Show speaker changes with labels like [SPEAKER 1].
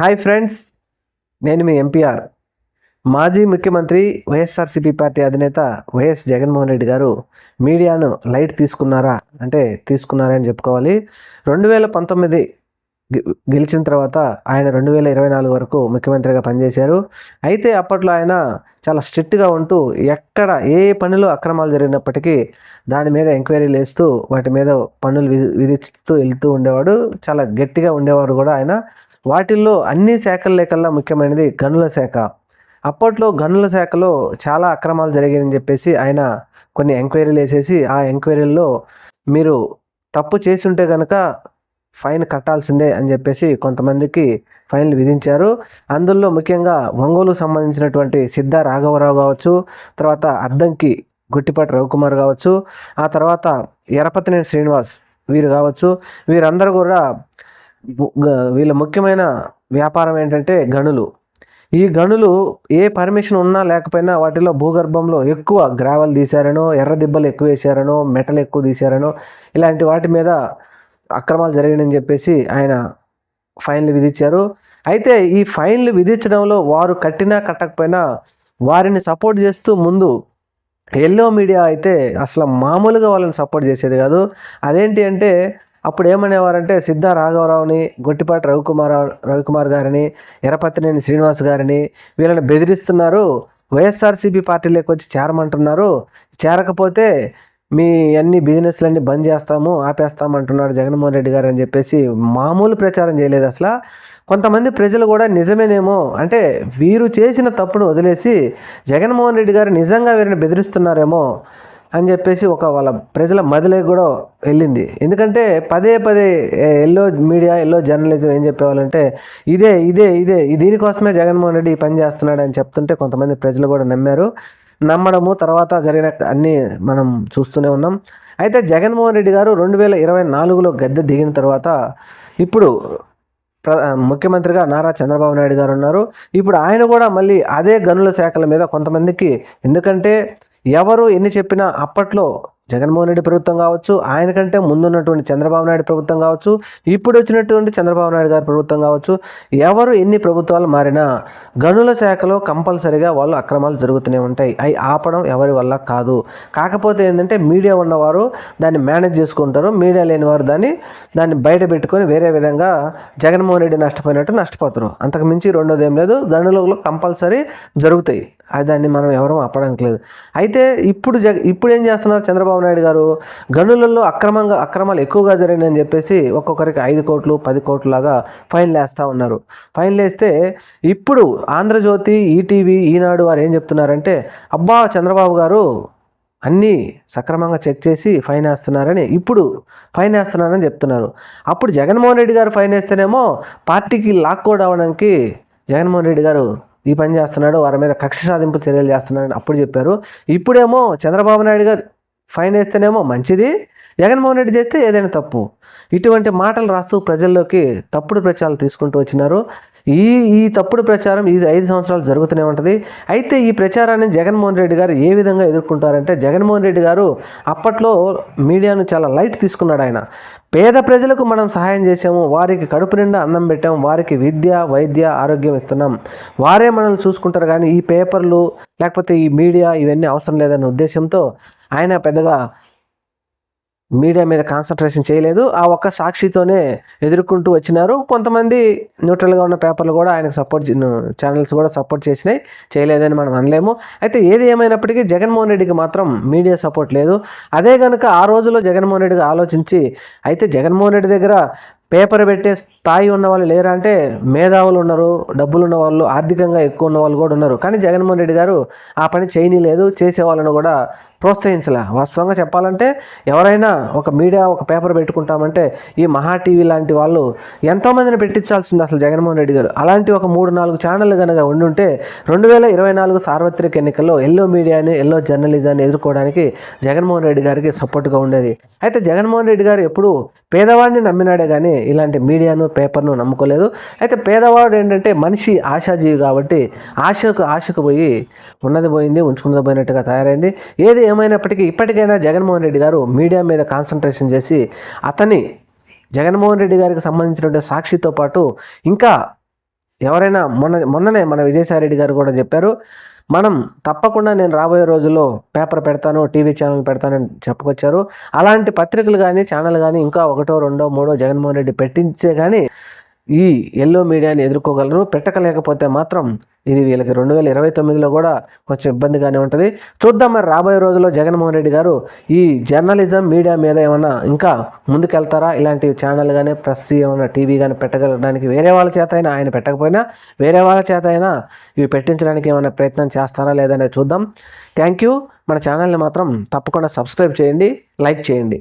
[SPEAKER 1] Hi friends నేను మీ MPR. మాజీ ముఖ్యమంత్రి వైఎస్ఆర్సీపీ పార్టీ అధినేత వైఎస్ జగన్మోహన్ రెడ్డి గారు మీడియాను లైట్ తీసుకున్నారా? అంటే తీసుకున్నారని చెప్పుకోవాలి. రెండు వేల పంతొమ్మిది గెలిచిన తర్వాత ఆయన రెండు వేల ఇరవై నాలుగు వరకు ముఖ్యమంత్రిగా పనిచేశారు. అయితే అప్పట్లో ఆయన చాలా స్ట్రిక్ట్గా ఉంటూ ఎక్కడ ఏ పనిలో అక్రమాలు జరిగినప్పటికీ దాని మీద ఎంక్వైరీలు వేస్తూ వాటి మీద పన్నులు విధి విధిస్తూ వెళ్తూ ఉండేవాడు. చాలా గట్టిగా ఉండేవారు కూడా ఆయన. వాటిల్లో అన్ని శాఖలెకల్లా ముఖ్యమైనది గనుల శాఖ. అప్పట్లో గనుల శాఖలో చాలా అక్రమాలు జరిగాయని చెప్పేసి ఆయన కొన్ని ఎంక్వైరీలు వేసేసి ఆ ఎంక్వైరీల్లో మీరు తప్పు చేసి ఉంటే కనుక ఫైన్ కట్టాల్సిందే అని చెప్పేసి కొంతమందికి ఫైన్లు విధించారు. అందులో ముఖ్యంగా ఒంగోలుకు సంబంధించినటువంటి సిద్ధ రాఘవరావు కావచ్చు తర్వాత అద్దంకి గుట్టిపాటి రవికుమార్ కావచ్చు ఆ తర్వాత ఎరపతినేని శ్రీనివాస్ వీరు కావచ్చు. వీరందరూ కూడా వీళ్ళ ముఖ్యమైన వ్యాపారం ఏంటంటే గనులు. ఈ గనులు ఏ పర్మిషన్ ఉన్నా లేకపోయినా వాటిలో భూగర్భంలో ఎక్కువ గ్రావెల్ తీశారనో ఎర్ర దిబ్బలు ఎక్కువ వేశారనో మెటల్ ఎక్కువ తీశారనో ఇలాంటి వాటి మీద అక్రమాలు జరిగాయని చెప్పేసి ఆయన ఫైన్లు విధించారు. అయితే ఈ ఫైన్లు విధించడంలో వారు కట్టినా కట్టకపోయినా వారిని సపోర్ట్ చేస్తూ ముందు ఎల్లో మీడియా అయితే అసలు మామూలుగా వాళ్ళని సపోర్ట్ చేసేది కాదు. అదేంటి అంటే అప్పుడు ఏమనేవారంటే సిద్ధ రాఘవరావుని గొట్టిపాటి రవికుమార్ రవికుమార్ గారిని ఎరపతినేని శ్రీనివాస్ గారిని వీళ్ళని బెదిరిస్తున్నారు. వైఎస్ఆర్సీపీ పార్టీలోకి వచ్చి చేరమంటున్నారు. చేరకపోతే మీ అన్ని బిజినెస్లన్నీ బంద్ చేస్తాము ఆపేస్తాము అంటున్నాడు జగన్మోహన్ రెడ్డి గారు అని చెప్పేసి మామూలు ప్రచారం చేయలేదు అసలు. కొంతమంది ప్రజలు కూడా నిజమేనేమో అంటే వీరు చేసిన తప్పును వదిలేసి జగన్మోహన్ రెడ్డి గారు నిజంగా వీరిని బెదిరిస్తున్నారేమో అని చెప్పేసి ఒక వాళ్ళ ప్రజల మదిలే కూడా వెళ్ళింది. ఎందుకంటే పదే పదే ఎల్లో మీడియా ఎల్లో జర్నలిజం ఏం చెప్పేవాళ్ళంటే ఇదే ఇదే ఇదే దీనికోసమే జగన్మోహన్ రెడ్డి ఈ పని చేస్తున్నాడు అని చెప్తుంటే కొంతమంది ప్రజలు కూడా నమ్మారు. నమ్మడము తర్వాత జరిగిన అన్నీ మనం చూస్తూనే ఉన్నాం. అయితే జగన్మోహన్ రెడ్డి గారు రెండు వేల ఇరవై నాలుగులో గద్దె దిగిన తర్వాత ఇప్పుడు ప్ర ముఖ్యమంత్రిగా నారా చంద్రబాబు నాయుడు గారు ఉన్నారు. ఇప్పుడు ఆయన కూడా మళ్ళీ అదే గనుల శాఖల మీద కొంతమందికి ఎందుకంటే ఎవరు ఎన్ని చెప్పినా అప్పట్లో జగన్మోహన్ రెడ్డి ప్రభుత్వం కావచ్చు ఆయన కంటే ముందున్నటువంటి చంద్రబాబు నాయుడు ప్రభుత్వం కావచ్చు ఇప్పుడు వచ్చినటువంటి చంద్రబాబు నాయుడు గారి ప్రభుత్వం కావచ్చు ఎవరు ఎన్ని ప్రభుత్వాలు మారినా గనుల శాఖలో కంపల్సరిగా వాళ్ళు అక్రమాలు జరుగుతూనే ఉంటాయి. అవి ఆపడం ఎవరి వల్ల కాదు. కాకపోతే ఏంటంటే మీడియా ఉన్నవారు దాన్ని మేనేజ్ చేసుకుంటారు. మీడియా లేని వారు దాన్ని దాన్ని బయట పెట్టుకొని వేరే విధంగా జగన్మోహన్ రెడ్డి నష్టపోయినట్టు నష్టపోతారు. అంతకు మించి రెండోది ఏం లేదు. గనులలో కంపల్సరీ జరుగుతాయి. దాన్ని మనం ఎవరూ అప్పడానికి లేదు. అయితే ఇప్పుడు జగ ఇప్పుడు ఏం చేస్తున్నారు చంద్రబాబు నాయుడు గారు? గనులలో అక్రమంగా అక్రమాలు ఎక్కువగా జరిగినాయని చెప్పేసి ఒక్కొక్కరికి ఐదు కోట్లు పది కోట్లు లాగా ఫైన్లు వేస్తూ ఉన్నారు. ఫైన్లు వేస్తే ఇప్పుడు ఆంధ్రజ్యోతి ఈటీవీ ఈనాడు వారు ఏం చెప్తున్నారంటే అబ్బా చంద్రబాబు గారు అన్నీ సక్రమంగా చెక్ చేసి ఫైన్ వేస్తున్నారని ఇప్పుడు ఫైన్ వేస్తున్నారని చెప్తున్నారు. అప్పుడు జగన్మోహన్ రెడ్డి గారు ఫైన్ వేస్తేనేమో పార్టీకి లాక్కోవడానికి జగన్మోహన్ రెడ్డి గారు ఈ పని చేస్తున్నాడు వారి మీద కక్ష సాధింపు చర్యలు చేస్తున్నాడని అప్పుడు చెప్పారు. ఇప్పుడేమో చంద్రబాబు నాయుడు గారు ఫైన్ వేస్తేనేమో మంచిది. జగన్మోహన్ రెడ్డి చేస్తే ఏదైనా తప్పు. ఇటువంటి మాటలు రాస్తూ ప్రజల్లోకి తప్పుడు ప్రచారాలు తీసుకుంటూ వచ్చినారు. ఈ ఈ తప్పుడు ప్రచారం ఇది ఐదు సంవత్సరాలు జరుగుతూనే ఉంటుంది. అయితే ఈ ప్రచారాన్ని జగన్మోహన్ రెడ్డి గారు ఏ విధంగా ఎదుర్కొంటారంటే జగన్మోహన్ రెడ్డి గారు అప్పట్లో మీడియాను చాలా లైట్ తీసుకున్నాడు ఆయన. పేద ప్రజలకు మనం సహాయం చేసాము వారికి కడుపు నిండా అన్నం పెట్టాము వారికి విద్య వైద్య ఆరోగ్యం ఇస్తున్నాం. వారే మనల్ని చూసుకుంటారు కానీ ఈ పేపర్లు లేకపోతే ఈ మీడియా ఇవన్నీ అవసరం లేదనే ఉద్దేశంతో ఆయన పెద్దగా మీడియా మీద కాన్సన్ట్రేషన్ చేయలేదు. ఆ ఒక్క సాక్షితోనే ఎదుర్కొంటూ వచ్చినారు. కొంతమంది న్యూట్రల్గా ఉన్న పేపర్లు కూడా ఆయనకు సపోర్ట్ ఛానల్స్ కూడా సపోర్ట్ చేసినాయి. చేయలేదని మనం అనలేము. అయితే ఏది ఏమైనప్పటికీ జగన్మోహన్ రెడ్డికి మాత్రం మీడియా సపోర్ట్ లేదు. అదే కనుక ఆ రోజుల్లో జగన్మోహన్ రెడ్డిగా ఆలోచించి అయితే జగన్మోహన్ రెడ్డి దగ్గర పేపర్ పెట్టే స్థాయి ఉన్న వాళ్ళు లేరా అంటే మేధావులు ఉన్నారు డబ్బులు ఉన్న వాళ్ళు ఆర్థికంగా ఎక్కువ ఉన్న వాళ్ళు కూడా ఉన్నారు. కానీ జగన్మోహన్ రెడ్డి గారు ఆ పని చేయనీలేదు. చేసే వాళ్ళను కూడా ప్రోత్సహించలే. వాస్తవంగా చెప్పాలంటే ఎవరైనా ఒక మీడియా ఒక పేపర్ పెట్టుకుంటామంటే ఈ మహా టీవీ లాంటి వాళ్ళు ఎంతోమందిని పెట్టించాల్సింది అసలు జగన్మోహన్ రెడ్డి గారు. అలాంటి ఒక మూడు నాలుగు ఛానళ్ళు కనుక ఉండుంటే రెండు వేల ఇరవై నాలుగు సార్వత్రిక ఎన్నికల్లో ఎల్లో మీడియాని ఎల్లో జర్నలిజాన్ని ఎదుర్కోవడానికి జగన్మోహన్ రెడ్డి గారికి సపోర్ట్గా ఉండేది. అయితే జగన్మోహన్ రెడ్డి గారు ఎప్పుడు పేదవాడిని నమ్మినాడే కానీ ఇలాంటి మీడియాను పేపర్ను నమ్ముకోలేదు. అయితే పేదవాడు ఏంటంటే మనిషి ఆశాజీవి కాబట్టి ఆశకు ఆశకు పోయి ఉన్నది పోయింది ఉంచుకున్నది పోయినట్టుగా తయారైంది. ఏది ఏమైనప్పటికీ ఇప్పటికైనా జగన్మోహన్ రెడ్డి గారు మీడియా మీద కాన్సన్ట్రేషన్ చేసి అతని జగన్మోహన్ రెడ్డి గారికి సంబంధించినటువంటి సాక్షితో పాటు ఇంకా ఎవరైనా మొన్న మొన్ననే మన విజయసాయి రెడ్డి గారు కూడా చెప్పారు మనం తప్పకుండా నేను రాబోయే రోజుల్లో పేపర్ పెడతాను టీవీ ఛానల్ పెడతానని చెప్పుకొచ్చారు. అలాంటి పత్రికలు కానీ ఛానల్ కానీ ఇంకా ఒకటో రెండో మూడో జగన్మోహన్ రెడ్డి పెట్టించే కానీ ఈ ఎల్లో మీడియాని ఎదుర్కోగలరు. పెట్టకలేకపోతే మాత్రం ఇది వీళ్ళకి రెండు వేల ఇరవై తొమ్మిదిలో కూడా కొంచెం ఇబ్బందిగానే ఉంటుంది. చూద్దాం మరి రాబోయే రోజుల్లో జగన్మోహన్ రెడ్డి గారు ఈ జర్నలిజం మీడియా మీద ఏమన్నా ఇంకా ముందుకెళ్తారా? ఇలాంటి ఛానల్ కానీ ప్రెస్ ఏమైనా టీవీ కానీ పెట్టగలడానికి వేరే వాళ్ళ చేత అయినా ఆయన పెట్టకపోయినా వేరే వాళ్ళ చేత అయినా ఇవి పెట్టించడానికి ఏమైనా ప్రయత్నం చేస్తారా లేదనేది చూద్దాం. థ్యాంక్ యూ మన ఛానల్ని మాత్రం తప్పకుండా సబ్స్క్రైబ్ చేయండి లైక్ చేయండి.